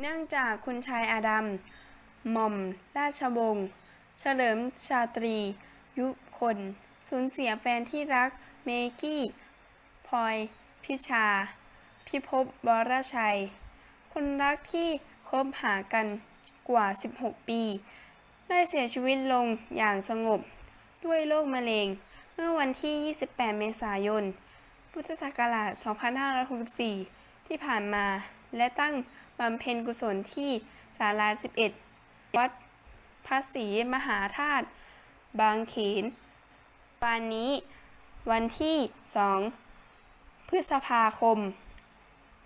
เนื่องจากคุณชายอาดัมหม่อม ราชวงศ์เฉลิมชาตรี ยุคน สูญเสียแฟนที่รักเมกี้พลอย พิชา พิภพวรชัย คนรักที่คบหากันกว่า 16 ปี ได้เสียชีวิตลงอย่างสงบ ด้วยโรคมะเร็ง เมื่อวันที่ 28 เมษายน พุทธศักราช 2564 ที่ผ่านมา และตั้งบำเพ็ญกุศลที่ศาลา11 วัดพระศรีมหาธาตุบางเขนปานนี้วันที่ 2 พฤษภาคม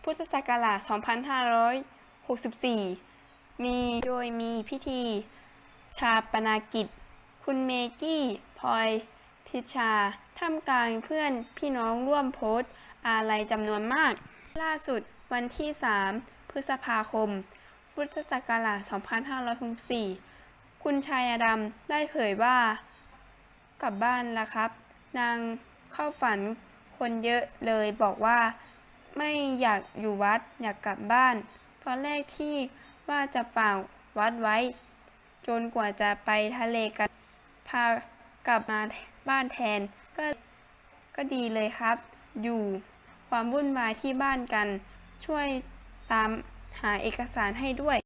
พุทธศักราช 2564 มีโดยมีพิธี ชาปนากิจ คุณเมกี้พลอยพิชาท่ามกลางเพื่อนพี่น้องร่วมโพสต์อาลัยจำนวนมาก ล่าสุด วันที่ 3 พฤษภาคม พุทธศักราช 2564 คุณชายอดำได้เผยว่า กลับบ้านแล้วครับ นางเข้าฝันคนเยอะเลยบอกว่า ไม่อยากอยู่วัดอยากกลับบ้าน ตอนแรกที่ว่าจะฝากวัดไว้ จนกว่าจะไปทะเลกัน พากลับมาบ้านแทนก็ก็ดีเลยครับ อยู่ความวุ่นวายที่บ้านกัน ช่วยตามหาเอกสารให้ด้วย